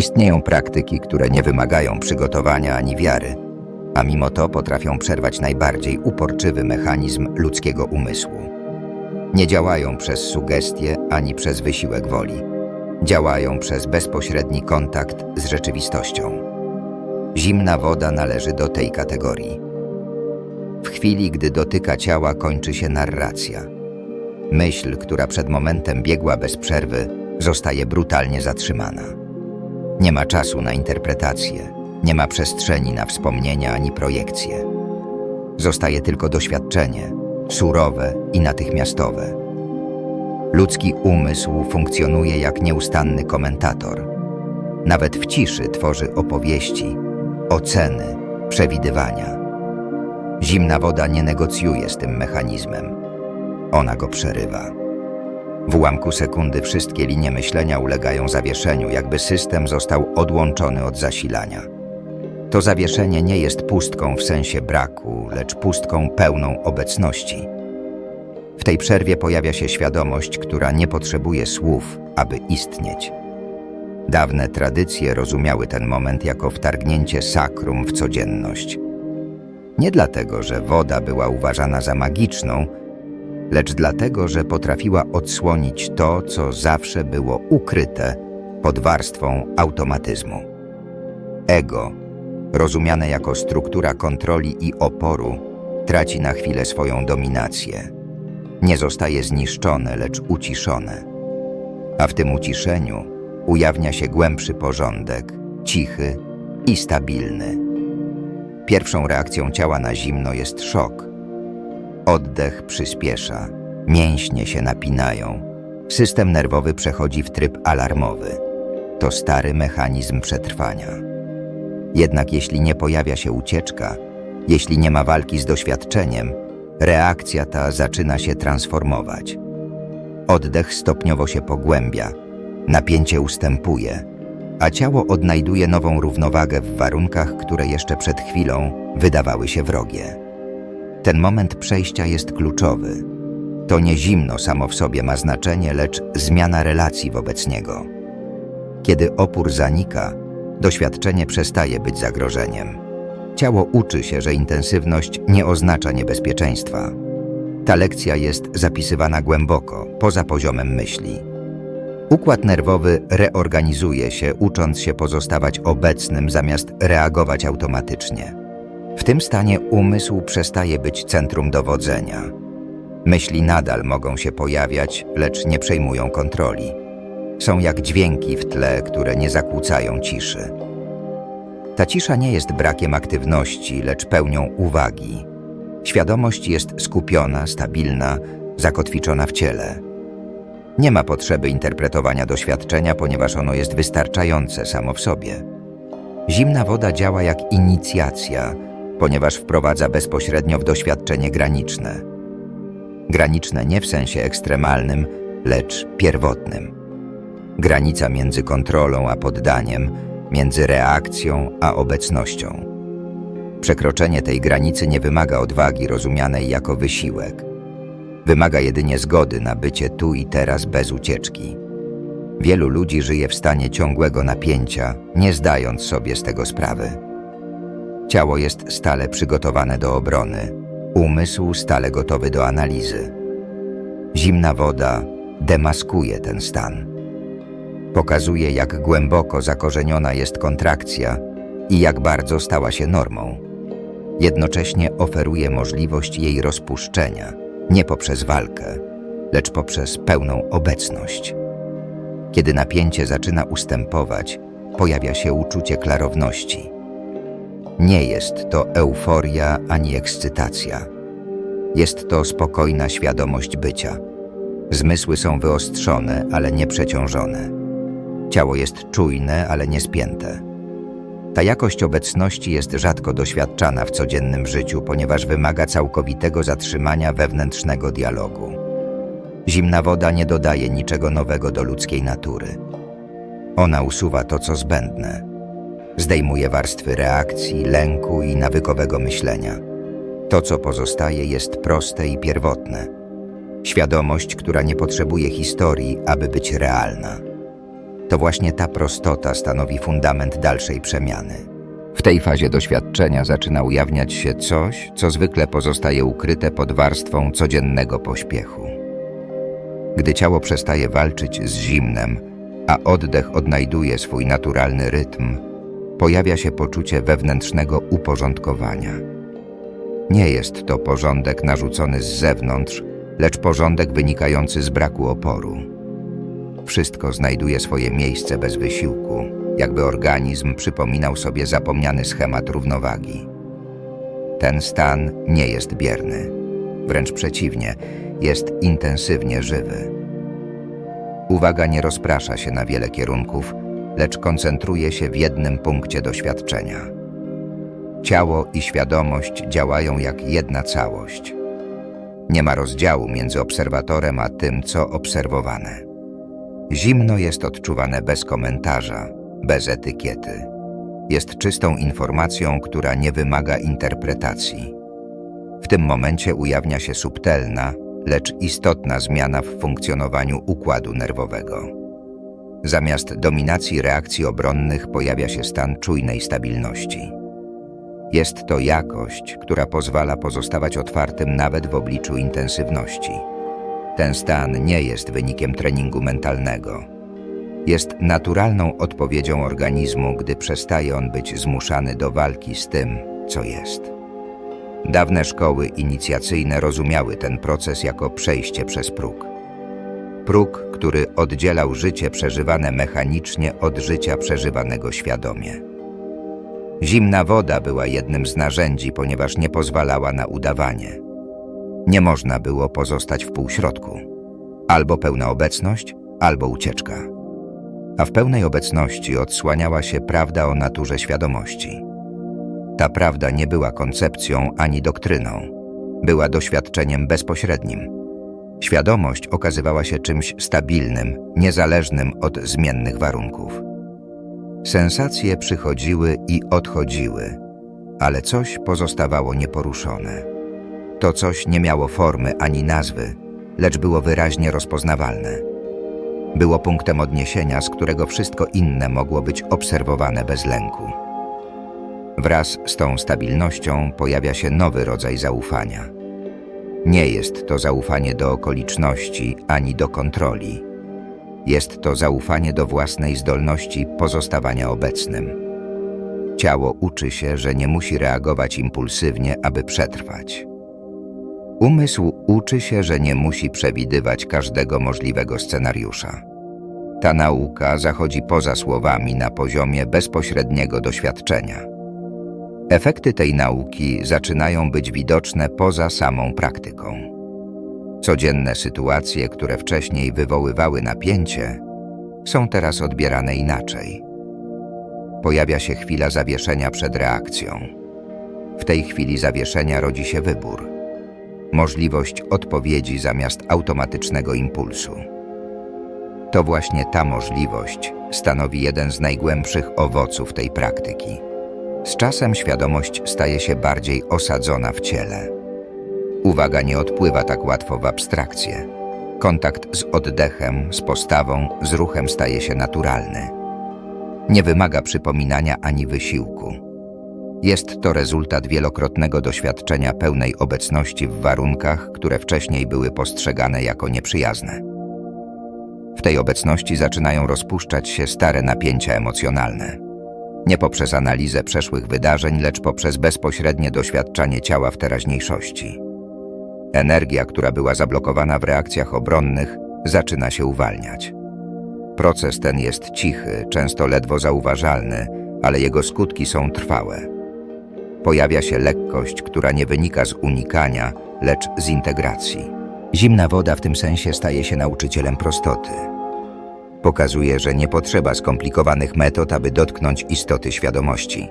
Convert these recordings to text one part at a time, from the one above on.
Istnieją praktyki, które nie wymagają przygotowania ani wiary, a mimo to potrafią przerwać najbardziej uporczywy mechanizm ludzkiego umysłu. Nie działają przez sugestie ani przez wysiłek woli. Działają przez bezpośredni kontakt z rzeczywistością. Zimna woda należy do tej kategorii. W chwili, gdy dotyka ciała, kończy się narracja. Myśl, która przed momentem biegła bez przerwy, zostaje brutalnie zatrzymana. Nie ma czasu na interpretację, nie ma przestrzeni na wspomnienia ani projekcje. Zostaje tylko doświadczenie, surowe i natychmiastowe. Ludzki umysł funkcjonuje jak nieustanny komentator. Nawet w ciszy tworzy opowieści, oceny, przewidywania. Zimna woda nie negocjuje z tym mechanizmem. Ona go przerywa. W ułamku sekundy wszystkie linie myślenia ulegają zawieszeniu, jakby system został odłączony od zasilania. To zawieszenie nie jest pustką w sensie braku, lecz pustką pełną obecności. W tej przerwie pojawia się świadomość, która nie potrzebuje słów, aby istnieć. Dawne tradycje rozumiały ten moment jako wtargnięcie sakrum w codzienność. Nie dlatego, że woda była uważana za magiczną, lecz dlatego, że potrafiła odsłonić to, co zawsze było ukryte pod warstwą automatyzmu. Ego, rozumiane jako struktura kontroli i oporu, traci na chwilę swoją dominację. Nie zostaje zniszczone, lecz uciszone. A w tym uciszeniu ujawnia się głębszy porządek, cichy i stabilny. Pierwszą reakcją ciała na zimno jest szok. Oddech przyspiesza, mięśnie się napinają, system nerwowy przechodzi w tryb alarmowy. To stary mechanizm przetrwania. Jednak jeśli nie pojawia się ucieczka, jeśli nie ma walki z doświadczeniem, reakcja ta zaczyna się transformować. Oddech stopniowo się pogłębia, napięcie ustępuje, a ciało odnajduje nową równowagę w warunkach, które jeszcze przed chwilą wydawały się wrogie. Ten moment przejścia jest kluczowy. To nie zimno samo w sobie ma znaczenie, lecz zmiana relacji wobec niego. Kiedy opór zanika, doświadczenie przestaje być zagrożeniem. Ciało uczy się, że intensywność nie oznacza niebezpieczeństwa. Ta lekcja jest zapisywana głęboko, poza poziomem myśli. Układ nerwowy reorganizuje się, ucząc się pozostawać obecnym zamiast reagować automatycznie. W tym stanie umysł przestaje być centrum dowodzenia. Myśli nadal mogą się pojawiać, lecz nie przejmują kontroli. Są jak dźwięki w tle, które nie zakłócają ciszy. Ta cisza nie jest brakiem aktywności, lecz pełnią uwagi. Świadomość jest skupiona, stabilna, zakotwiczona w ciele. Nie ma potrzeby interpretowania doświadczenia, ponieważ ono jest wystarczające samo w sobie. Zimna woda działa jak inicjacja, ponieważ wprowadza bezpośrednio w doświadczenie graniczne. Graniczne nie w sensie ekstremalnym, lecz pierwotnym. Granica między kontrolą a poddaniem, między reakcją a obecnością. Przekroczenie tej granicy nie wymaga odwagi rozumianej jako wysiłek. Wymaga jedynie zgody na bycie tu i teraz bez ucieczki. Wielu ludzi żyje w stanie ciągłego napięcia, nie zdając sobie z tego sprawy. Ciało jest stale przygotowane do obrony, umysł stale gotowy do analizy. Zimna woda demaskuje ten stan. Pokazuje, jak głęboko zakorzeniona jest kontrakcja i jak bardzo stała się normą. Jednocześnie oferuje możliwość jej rozpuszczenia, nie poprzez walkę, lecz poprzez pełną obecność. Kiedy napięcie zaczyna ustępować, pojawia się uczucie klarowności. Nie jest to euforia ani ekscytacja. Jest to spokojna świadomość bycia. Zmysły są wyostrzone, ale nie przeciążone. Ciało jest czujne, ale nie spięte. Ta jakość obecności jest rzadko doświadczana w codziennym życiu, ponieważ wymaga całkowitego zatrzymania wewnętrznego dialogu. Zimna woda nie dodaje niczego nowego do ludzkiej natury. Ona usuwa to, co zbędne. Zdejmuje warstwy reakcji, lęku i nawykowego myślenia. To, co pozostaje, jest proste i pierwotne. Świadomość, która nie potrzebuje historii, aby być realna. To właśnie ta prostota stanowi fundament dalszej przemiany. W tej fazie doświadczenia zaczyna ujawniać się coś, co zwykle pozostaje ukryte pod warstwą codziennego pośpiechu. Gdy ciało przestaje walczyć z zimnem, a oddech odnajduje swój naturalny rytm, pojawia się poczucie wewnętrznego uporządkowania. Nie jest to porządek narzucony z zewnątrz, lecz porządek wynikający z braku oporu. Wszystko znajduje swoje miejsce bez wysiłku, jakby organizm przypominał sobie zapomniany schemat równowagi. Ten stan nie jest bierny, wręcz przeciwnie, jest intensywnie żywy. Uwaga nie rozprasza się na wiele kierunków, lecz koncentruje się w jednym punkcie doświadczenia. Ciało i świadomość działają jak jedna całość. Nie ma rozdziału między obserwatorem a tym, co obserwowane. Zimno jest odczuwane bez komentarza, bez etykiety. Jest czystą informacją, która nie wymaga interpretacji. W tym momencie ujawnia się subtelna, lecz istotna zmiana w funkcjonowaniu układu nerwowego. Zamiast dominacji reakcji obronnych pojawia się stan czujnej stabilności. Jest to jakość, która pozwala pozostawać otwartym nawet w obliczu intensywności. Ten stan nie jest wynikiem treningu mentalnego. Jest naturalną odpowiedzią organizmu, gdy przestaje on być zmuszany do walki z tym, co jest. Dawne szkoły inicjacyjne rozumiały ten proces jako przejście przez próg. Próg, który oddzielał życie przeżywane mechanicznie od życia przeżywanego świadomie. Zimna woda była jednym z narzędzi, ponieważ nie pozwalała na udawanie. Nie można było pozostać w półśrodku. Albo pełna obecność, albo ucieczka. A w pełnej obecności odsłaniała się prawda o naturze świadomości. Ta prawda nie była koncepcją ani doktryną. Była doświadczeniem bezpośrednim. Świadomość okazywała się czymś stabilnym, niezależnym od zmiennych warunków. Sensacje przychodziły i odchodziły, ale coś pozostawało nieporuszone. To coś nie miało formy ani nazwy, lecz było wyraźnie rozpoznawalne. Było punktem odniesienia, z którego wszystko inne mogło być obserwowane bez lęku. Wraz z tą stabilnością pojawia się nowy rodzaj zaufania. Nie jest to zaufanie do okoliczności ani do kontroli. Jest to zaufanie do własnej zdolności pozostawania obecnym. Ciało uczy się, że nie musi reagować impulsywnie, aby przetrwać. Umysł uczy się, że nie musi przewidywać każdego możliwego scenariusza. Ta nauka zachodzi poza słowami na poziomie bezpośredniego doświadczenia. Efekty tej nauki zaczynają być widoczne poza samą praktyką. Codzienne sytuacje, które wcześniej wywoływały napięcie, są teraz odbierane inaczej. Pojawia się chwila zawieszenia przed reakcją. W tej chwili zawieszenia rodzi się wybór. Możliwość odpowiedzi zamiast automatycznego impulsu. To właśnie ta możliwość stanowi jeden z najgłębszych owoców tej praktyki. Z czasem świadomość staje się bardziej osadzona w ciele. Uwaga nie odpływa tak łatwo w abstrakcję. Kontakt z oddechem, z postawą, z ruchem staje się naturalny. Nie wymaga przypominania ani wysiłku. Jest to rezultat wielokrotnego doświadczenia pełnej obecności w warunkach, które wcześniej były postrzegane jako nieprzyjazne. W tej obecności zaczynają rozpuszczać się stare napięcia emocjonalne. Nie poprzez analizę przeszłych wydarzeń, lecz poprzez bezpośrednie doświadczanie ciała w teraźniejszości. Energia, która była zablokowana w reakcjach obronnych, zaczyna się uwalniać. Proces ten jest cichy, często ledwo zauważalny, ale jego skutki są trwałe. Pojawia się lekkość, która nie wynika z unikania, lecz z integracji. Zimna woda w tym sensie staje się nauczycielem prostoty. Pokazuje, że nie potrzeba skomplikowanych metod, aby dotknąć istoty świadomości.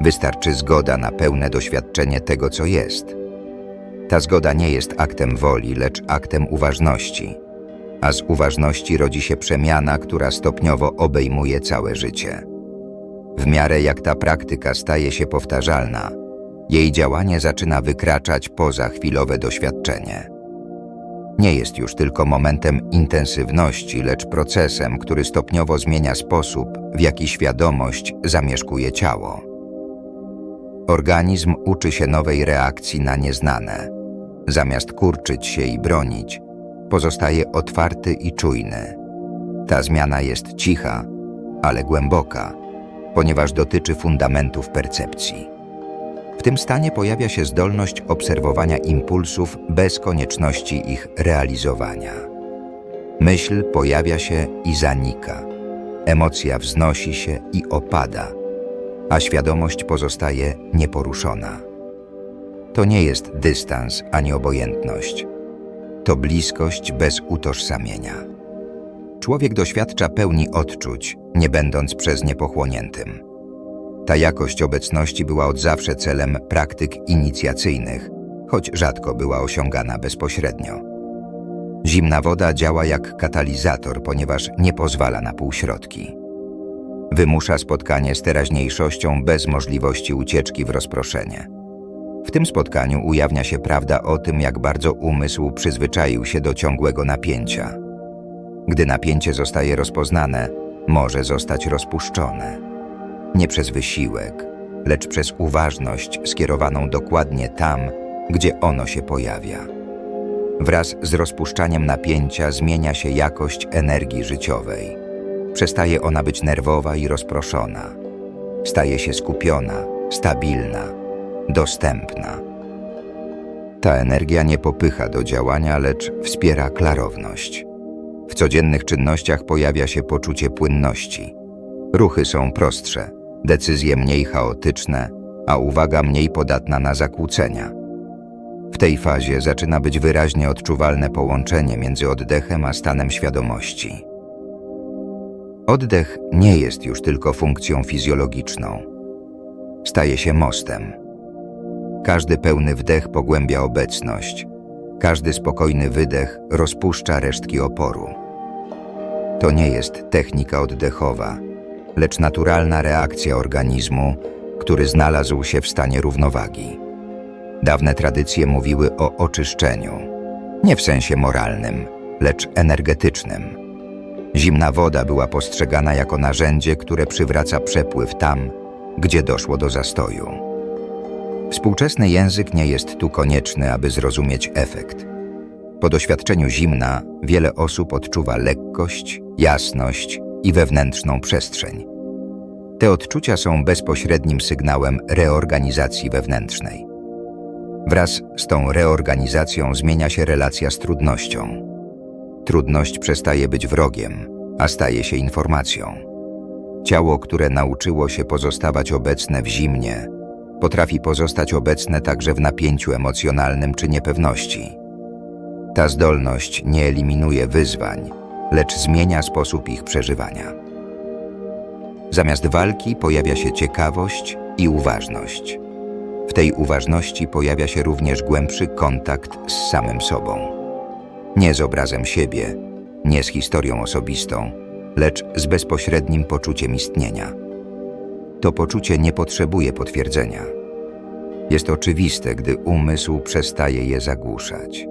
Wystarczy zgoda na pełne doświadczenie tego, co jest. Ta zgoda nie jest aktem woli, lecz aktem uważności, a z uważności rodzi się przemiana, która stopniowo obejmuje całe życie. W miarę jak ta praktyka staje się powtarzalna, jej działanie zaczyna wykraczać poza chwilowe doświadczenie. Nie jest już tylko momentem intensywności, lecz procesem, który stopniowo zmienia sposób, w jaki świadomość zamieszkuje ciało. Organizm uczy się nowej reakcji na nieznane. Zamiast kurczyć się i bronić, pozostaje otwarty i czujny. Ta zmiana jest cicha, ale głęboka, ponieważ dotyczy fundamentów percepcji. W tym stanie pojawia się zdolność obserwowania impulsów bez konieczności ich realizowania. Myśl pojawia się i zanika, emocja wznosi się i opada, a świadomość pozostaje nieporuszona. To nie jest dystans ani obojętność. To bliskość bez utożsamienia. Człowiek doświadcza pełni odczuć, nie będąc przez nie pochłoniętym. Ta jakość obecności była od zawsze celem praktyk inicjacyjnych, choć rzadko była osiągana bezpośrednio. Zimna woda działa jak katalizator, ponieważ nie pozwala na półśrodki. Wymusza spotkanie z teraźniejszością bez możliwości ucieczki w rozproszenie. W tym spotkaniu ujawnia się prawda o tym, jak bardzo umysł przyzwyczaił się do ciągłego napięcia. Gdy napięcie zostaje rozpoznane, może zostać rozpuszczone. Nie przez wysiłek, lecz przez uważność skierowaną dokładnie tam, gdzie ono się pojawia. Wraz z rozpuszczaniem napięcia zmienia się jakość energii życiowej. Przestaje ona być nerwowa i rozproszona. Staje się skupiona, stabilna, dostępna. Ta energia nie popycha do działania, lecz wspiera klarowność. W codziennych czynnościach pojawia się poczucie płynności. Ruchy są prostsze, decyzje mniej chaotyczne, a uwaga mniej podatna na zakłócenia. W tej fazie zaczyna być wyraźnie odczuwalne połączenie między oddechem a stanem świadomości. Oddech nie jest już tylko funkcją fizjologiczną. Staje się mostem. Każdy pełny wdech pogłębia obecność, każdy spokojny wydech rozpuszcza resztki oporu. To nie jest technika oddechowa, lecz naturalna reakcja organizmu, który znalazł się w stanie równowagi. Dawne tradycje mówiły o oczyszczeniu, nie w sensie moralnym, lecz energetycznym. Zimna woda była postrzegana jako narzędzie, które przywraca przepływ tam, gdzie doszło do zastoju. Współczesny język nie jest tu konieczny, aby zrozumieć efekt. Po doświadczeniu zimna wiele osób odczuwa lekkość, jasność i wewnętrzną przestrzeń. Te odczucia są bezpośrednim sygnałem reorganizacji wewnętrznej. Wraz z tą reorganizacją zmienia się relacja z trudnością. Trudność przestaje być wrogiem, a staje się informacją. Ciało, które nauczyło się pozostawać obecne w zimnie, potrafi pozostać obecne także w napięciu emocjonalnym czy niepewności. Ta zdolność nie eliminuje wyzwań, lecz zmienia sposób ich przeżywania. Zamiast walki pojawia się ciekawość i uważność. W tej uważności pojawia się również głębszy kontakt z samym sobą. Nie z obrazem siebie, nie z historią osobistą, lecz z bezpośrednim poczuciem istnienia. To poczucie nie potrzebuje potwierdzenia. Jest oczywiste, gdy umysł przestaje je zagłuszać.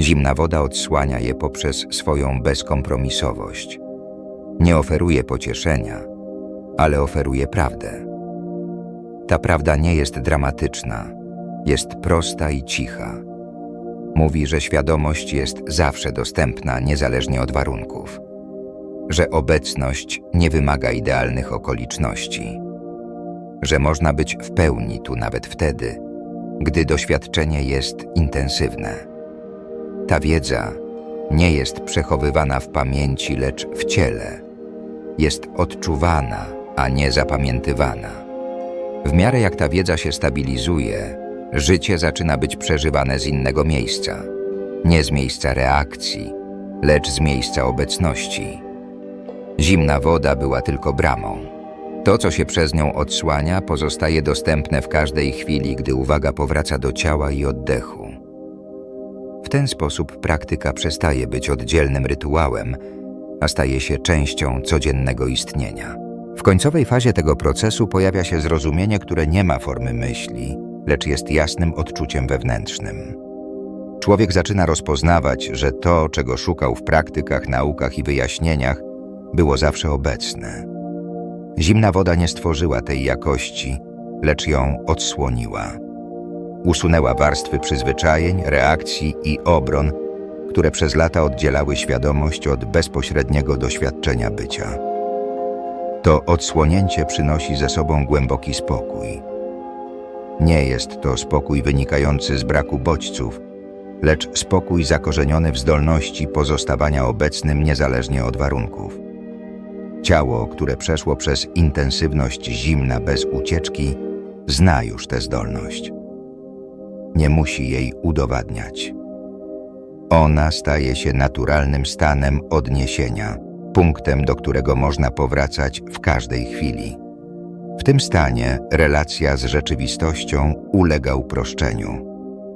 Zimna woda odsłania je poprzez swoją bezkompromisowość. Nie oferuje pocieszenia, ale oferuje prawdę. Ta prawda nie jest dramatyczna, jest prosta i cicha. Mówi, że świadomość jest zawsze dostępna, niezależnie od warunków, że obecność nie wymaga idealnych okoliczności, że można być w pełni tu nawet wtedy, gdy doświadczenie jest intensywne. Ta wiedza nie jest przechowywana w pamięci, lecz w ciele. Jest odczuwana, a nie zapamiętywana. W miarę jak ta wiedza się stabilizuje, życie zaczyna być przeżywane z innego miejsca. Nie z miejsca reakcji, lecz z miejsca obecności. Zimna woda była tylko bramą. To, co się przez nią odsłania, pozostaje dostępne w każdej chwili, gdy uwaga powraca do ciała i oddechu. W ten sposób praktyka przestaje być oddzielnym rytuałem, a staje się częścią codziennego istnienia. W końcowej fazie tego procesu pojawia się zrozumienie, które nie ma formy myśli, lecz jest jasnym odczuciem wewnętrznym. Człowiek zaczyna rozpoznawać, że to, czego szukał w praktykach, naukach i wyjaśnieniach, było zawsze obecne. Zimna woda nie stworzyła tej jakości, lecz ją odsłoniła. Usunęła warstwy przyzwyczajeń, reakcji i obron, które przez lata oddzielały świadomość od bezpośredniego doświadczenia bycia. To odsłonięcie przynosi ze sobą głęboki spokój. Nie jest to spokój wynikający z braku bodźców, lecz spokój zakorzeniony w zdolności pozostawania obecnym niezależnie od warunków. Ciało, które przeszło przez intensywność zimna bez ucieczki, zna już tę zdolność. Nie musi jej udowadniać. Ona staje się naturalnym stanem odniesienia, punktem, do którego można powracać w każdej chwili. W tym stanie relacja z rzeczywistością ulega uproszczeniu.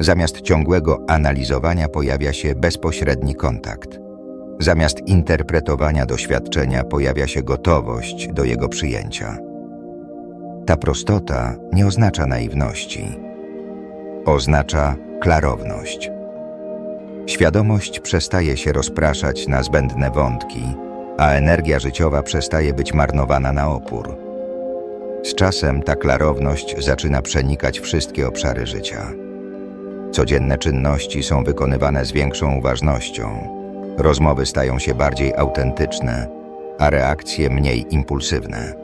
Zamiast ciągłego analizowania pojawia się bezpośredni kontakt. Zamiast interpretowania doświadczenia pojawia się gotowość do jego przyjęcia. Ta prostota nie oznacza naiwności. Oznacza klarowność. Świadomość przestaje się rozpraszać na zbędne wątki, a energia życiowa przestaje być marnowana na opór. Z czasem ta klarowność zaczyna przenikać wszystkie obszary życia. Codzienne czynności są wykonywane z większą uważnością. Rozmowy stają się bardziej autentyczne, a reakcje mniej impulsywne.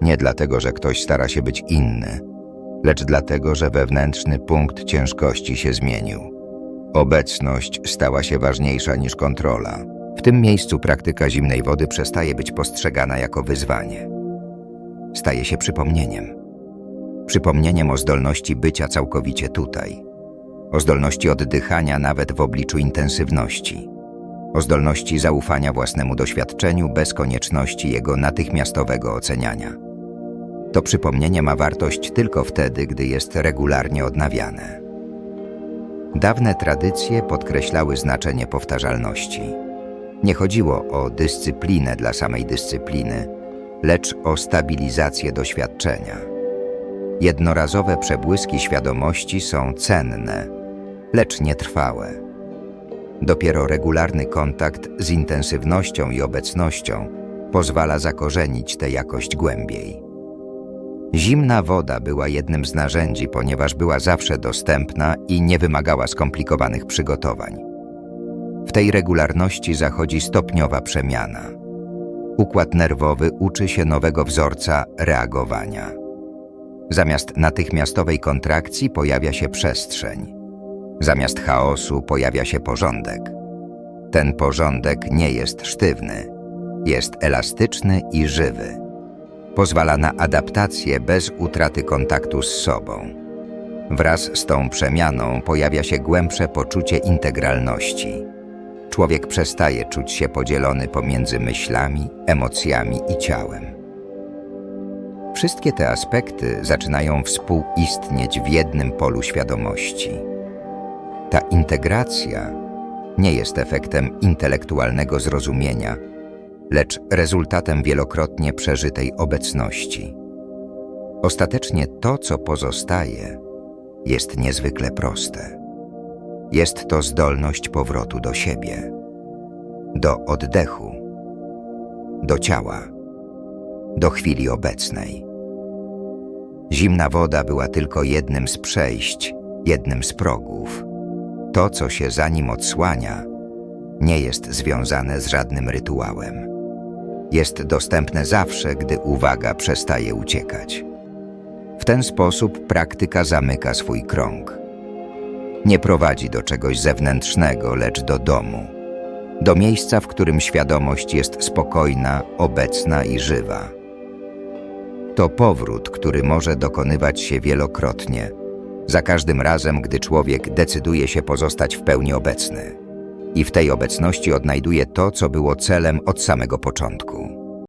Nie dlatego, że ktoś stara się być inny, lecz dlatego, że wewnętrzny punkt ciężkości się zmienił. Obecność stała się ważniejsza niż kontrola. W tym miejscu praktyka zimnej wody przestaje być postrzegana jako wyzwanie. Staje się przypomnieniem. Przypomnieniem o zdolności bycia całkowicie tutaj. O zdolności oddychania nawet w obliczu intensywności. O zdolności zaufania własnemu doświadczeniu bez konieczności jego natychmiastowego oceniania. To przypomnienie ma wartość tylko wtedy, gdy jest regularnie odnawiane. Dawne tradycje podkreślały znaczenie powtarzalności. Nie chodziło o dyscyplinę dla samej dyscypliny, lecz o stabilizację doświadczenia. Jednorazowe przebłyski świadomości są cenne, lecz nietrwałe. Dopiero regularny kontakt z intensywnością i obecnością pozwala zakorzenić tę jakość głębiej. Zimna woda była jednym z narzędzi, ponieważ była zawsze dostępna i nie wymagała skomplikowanych przygotowań. W tej regularności zachodzi stopniowa przemiana. Układ nerwowy uczy się nowego wzorca reagowania. Zamiast natychmiastowej kontrakcji pojawia się przestrzeń. Zamiast chaosu pojawia się porządek. Ten porządek nie jest sztywny, jest elastyczny i żywy. Pozwala na adaptację bez utraty kontaktu z sobą. Wraz z tą przemianą pojawia się głębsze poczucie integralności. Człowiek przestaje czuć się podzielony pomiędzy myślami, emocjami i ciałem. Wszystkie te aspekty zaczynają współistnieć w jednym polu świadomości. Ta integracja nie jest efektem intelektualnego zrozumienia, lecz rezultatem wielokrotnie przeżytej obecności. Ostatecznie to, co pozostaje, jest niezwykle proste. Jest to zdolność powrotu do siebie, do oddechu, do ciała, do chwili obecnej. Zimna woda była tylko jednym z przejść, jednym z progów. To, co się za nim odsłania, nie jest związane z żadnym rytuałem. Jest dostępne zawsze, gdy uwaga przestaje uciekać. W ten sposób praktyka zamyka swój krąg. Nie prowadzi do czegoś zewnętrznego, lecz do domu. Do miejsca, w którym świadomość jest spokojna, obecna i żywa. To powrót, który może dokonywać się wielokrotnie, za każdym razem, gdy człowiek decyduje się pozostać w pełni obecny. I w tej obecności odnajduje to, co było celem od samego początku.